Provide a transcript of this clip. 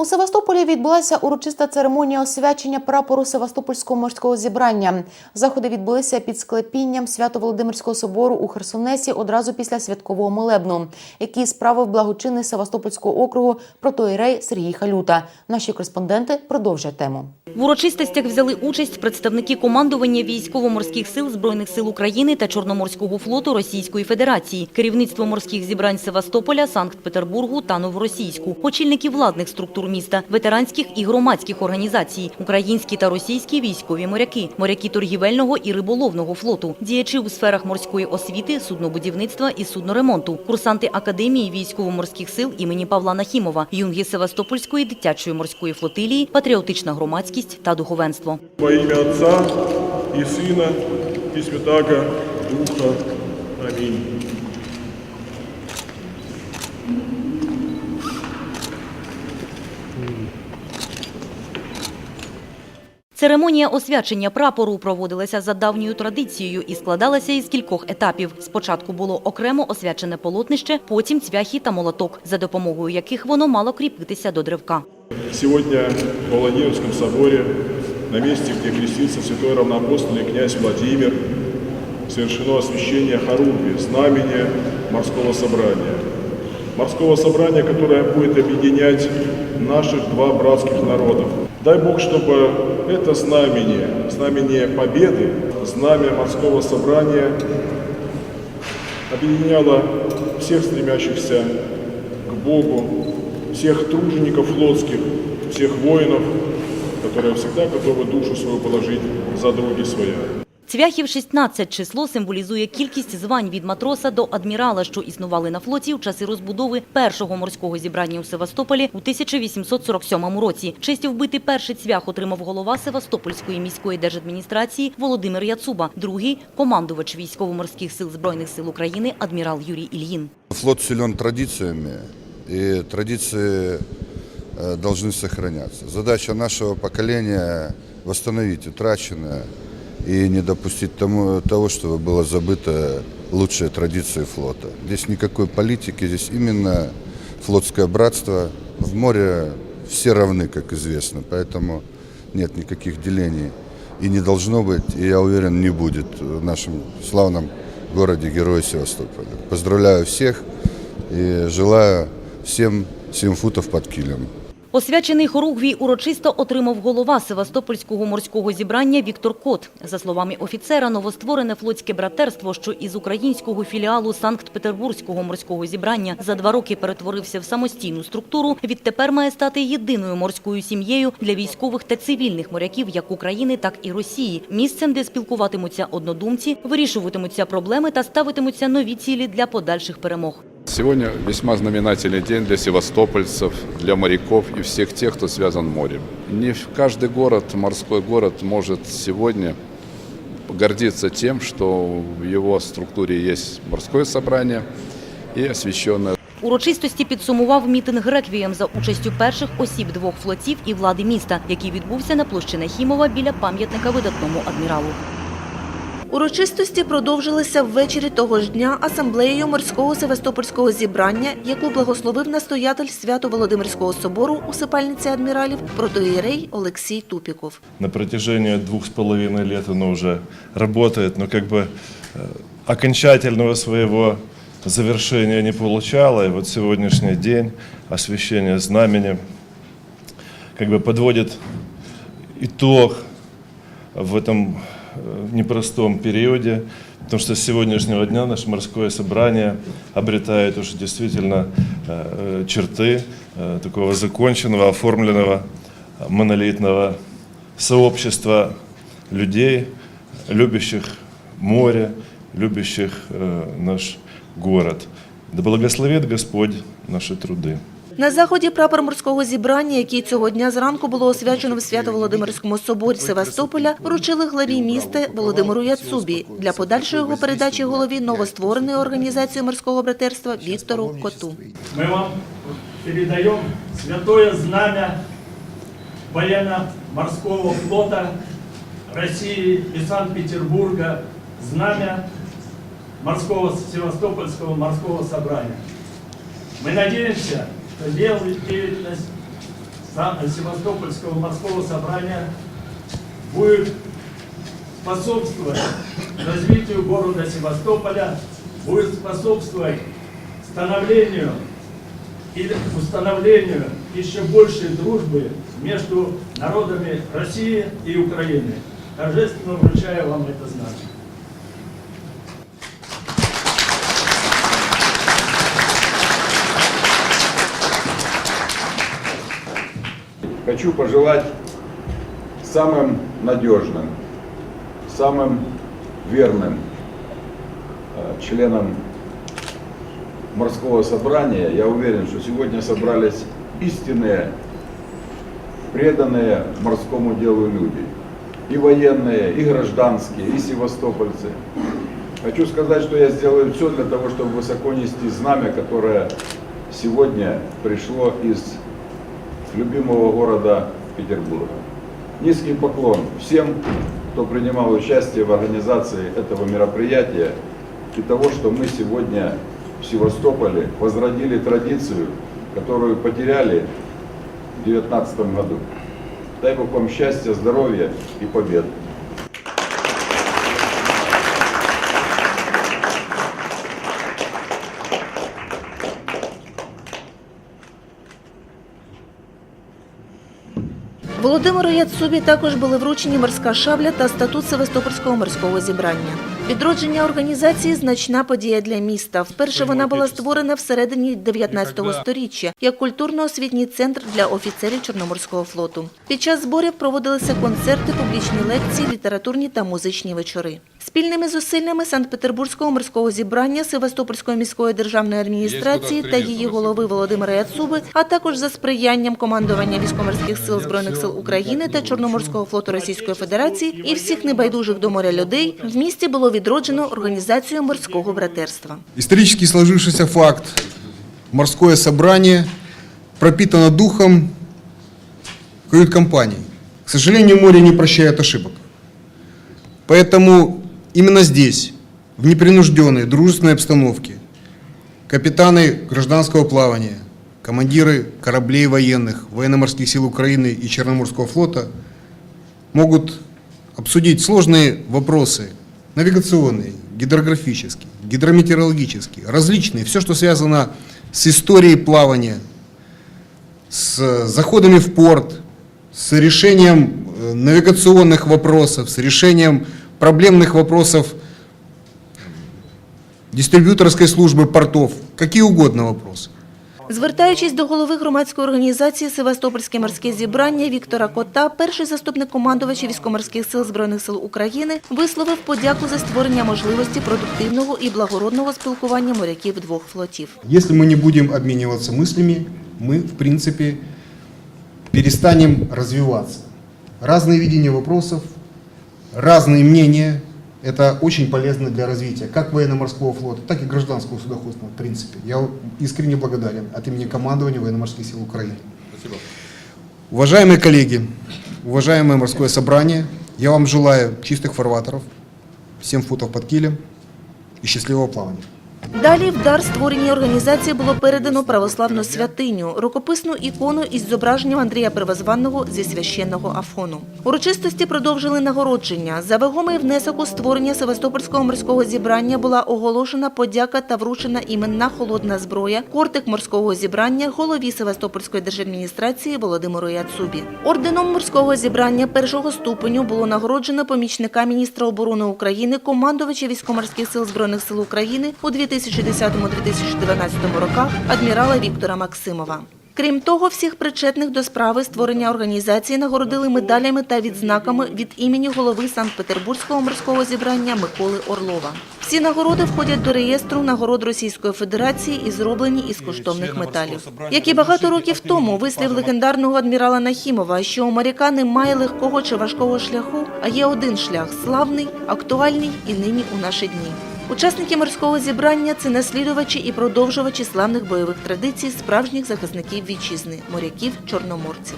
У Севастополі відбулася урочиста церемонія освячення прапору Севастопольського морського зібрання. Заходи відбулися під склепінням Свято-Володимирського собору у Херсонесі одразу після святкового молебну, який справив благочинний Севастопольського округу протоїрей Сергій Халюта. Наші кореспонденти продовжать тему. В урочистостях взяли участь представники командування військово-морських сил Збройних сил України та Чорноморського флоту Російської Федерації, керівництво морських зібрань Севастополя, Санкт-Петербургу та Новоросійську, очільники владних структур міста, ветеранських і громадських організацій, українські та російські військові моряки, моряки торгівельного і риболовного флоту, діячі у сферах морської освіти, суднобудівництва і судноремонту, курсанти Академії військово-морських сил імені Павла Нахімова, юнги Севастопольської дитячої морської флотилії, патріотична громадськість та духовенство. Во ім'я Отця і Сина, і Святаго Духа. Амінь. Церемонія освячення прапору проводилася за давньою традицією і складалася із кількох етапів. Спочатку було окремо освячене полотнище, потім цвяхи та молоток, за допомогою яких воно мало кріпитися до древка. Сегодня в Владимирском соборе, на месте, где крестился святой равноапостольный князь Владимир, совершено освящение хоругви, знамения морского собрания. Морского собрания, которое будет объединять наших два братских народов. Дай Бог, чтобы это знамение, знамение победы, знамя морского собрания объединяло всех стремящихся к Богу, всех тружеников флотских, всех воинов, которые всегда готовы душу свою положить за други своя. Цвяхів 16 число символізує кількість звань від матроса до адмірала, що існували на флоті у часи розбудови першого морського зібрання у Севастополі у 1847 році. Честю вбити перший цвях отримав голова Севастопольської міської держадміністрації Володимир Яцуба, другий – командувач військово-морських сил Збройних сил України адмірал Юрій Ільїн. Флот силен традициями, и традиции э, должны сохраняться. Задача нашего поколения – восстановить утраченное и не допустить тому, того, чтобы было забыто лучшие традиции флота. Здесь никакой политики, здесь именно флотское братство. В море все равны, как известно, поэтому нет никаких делений. И не должно быть, и я уверен, не будет в нашем славном городе Героя Севастополя. Поздравляю всех и желаю всем 7 футов под килем. Освячений хоругвій урочисто отримав голова Севастопольського морського зібрання Віктор Кот. За словами офіцера, новостворене флотське братерство, що із українського філіалу Санкт-Петербурзького морського зібрання за два роки перетворився в самостійну структуру, відтепер має стати єдиною морською сім'єю для військових та цивільних моряків як України, так і Росії, місцем, де спілкуватимуться однодумці, вирішуватимуться проблеми та ставитимуться нові цілі для подальших перемог. Сегодня весьма знаменательный день для севастопольцев, для моряков и всех тех, кто связан морем. Не каждый город, морской город может сегодня гордиться тем, что в его структуре есть морское собрание и освященное Урочистості підсумував мітинг «Реквієм» за участю перших осіб двох флотів і влади міста, який відбувся на площі Нахімова біля пам'ятника видатному адміралу. Урочистості продовжилися ввечері того ж дня асамблеєю морського севастопольського зібрання, яку благословив настоятель Свято-Володимирського собору усипальниці адміралів протоієрей Олексій Тупіков. На протяжении двух с половиной лет оно уже работает, но как бы э, окончательного своего завершения не получало. И вот сегодняшний день освящение знамени как бы подводит итог в этом э, непростом периоде, потому что с сегодняшнего дня наше морское собрание обретает уже действительно э, черты э, такого законченного, оформленного, монолитного сообщества людей, любящих море, любящих наш город. Да благословит Господь наши труды. На заході прапор морського зібрання, який цього дня зранку було освячено в Свято-Володимирському соборі Севастополя, вручили главі міста Володимиру Яцубі для подальшої його передачі голові новоствореної організації морського братерства Віктору Коту. Мы вам передаем святое знамя военно-морского флота России и Санкт-Петербурга, знамя морского Севастопольского морского собрания. Мы надеемся, что деятельность Севастопольского морского собрания будет способствовать развитию города Севастополя, будет способствовать становлению или установлению еще большей дружбы между народами России и Украины. Торжественно вручаю вам это знамя. Хочу пожелать самым надежным, самым верным э, членам морского собрания. Я уверен, что сегодня собрались истинные, преданные морскому делу люди. И военные, и гражданские, и севастопольцы. Хочу сказать, что я сделаю все для того, чтобы высоко нести знамя, которое сегодня пришло из любимого города Петербурга. Низкий поклон всем, кто принимал участие в организации этого мероприятия и того, что мы сегодня в Севастополе возродили традицию, которую потеряли в 2019 году. Дай Бог вам счастья, здоровья и побед. Володимиру Яцубі також були вручені морська шабля та статут Севастопольського морського зібрання. Відродження організації значна подія для міста. Вперше вона була створена всередині 19 сторіччя як культурно-освітній центр для офіцерів Чорноморського флоту. Під час зборів проводилися концерти, публічні лекції, літературні та музичні вечори. Спільними зусиллями Санкт-Петербурзького морського зібрання Севастопольської міської державної адміністрації та її голови Володимира Яцуби, а також за сприянням командування військово-морських сил збройних сил України та Чорноморського флоту Російської Федерації і всіх небайдужих до моря людей в місті було відроджено організацію морського братерства. Исторически сложившийся факт. Морское собрание пропитано духом кают-компаний. К сожалению, море не прощает ошибок. Поэтому именно здесь, в непринужденной, дружественной обстановке, капитаны гражданского плавания, командиры кораблей военных, военно-морских сил Украины и Черноморского флота могут обсудить сложные вопросы навигационные, гидрографические, гидрометеорологические, различные, все, что связано с историей плавания, с заходами в порт, с решением э, навигационных вопросов, с решением проблемных вопросов дистрибьюторской службы портов, какие угодно вопросы. Звертаючись до голови громадської організації Севастопольське морське зібрання Віктора Кота, перший заступник командувача військоморських сил Збройних сил України висловив подяку за створення можливості продуктивного і благородного спілкування моряків двох флотів. Если мы не будем обмениваться мыслями, мы, в принципе, перестанем развиваться. Разные видения вопросов, разные мнения – это очень полезно для развития как военно-морского флота, так и гражданского судоходства, в принципе. Я искренне благодарен от имени командования военно-морских сил Украины. Уважаемые коллеги, уважаемое морское собрание, я вам желаю чистых фарватеров, 7 футов под килем и счастливого плавания. Далі в дар створеній організації було передано православну святиню, рукописну ікону із зображенням Андрія Первозванного зі священного Афону. Урочистості продовжили нагородження. За вагомий внесок у створення Севастопольського морського зібрання була оголошена подяка та вручена іменна холодна зброя, кортик морського зібрання, голові Севастопольської держадміністрації Володимиру Яцубі. Орденом морського зібрання першого ступеню було нагороджено помічника міністра оборони України, командувача військоморських сил Збройних сил України у 2010-2012 роках адмірала Віктора Максимова. Крім того, всіх причетних до справи створення організації нагородили медалями та відзнаками від імені голови Санкт-Петербурзького морського зібрання Миколи Орлова. Всі нагороди входять до реєстру нагород Російської Федерації і зроблені із коштовних металів. Як і багато років тому, вислів легендарного адмірала Нахімова, що у моряка немає легкого чи важкого шляху, а є один шлях славний, актуальний і нині у наші дні. Учасники морського зібрання це наслідувачі і продовжувачі славних бойових традицій справжніх захисників вітчизни, моряків чорноморців.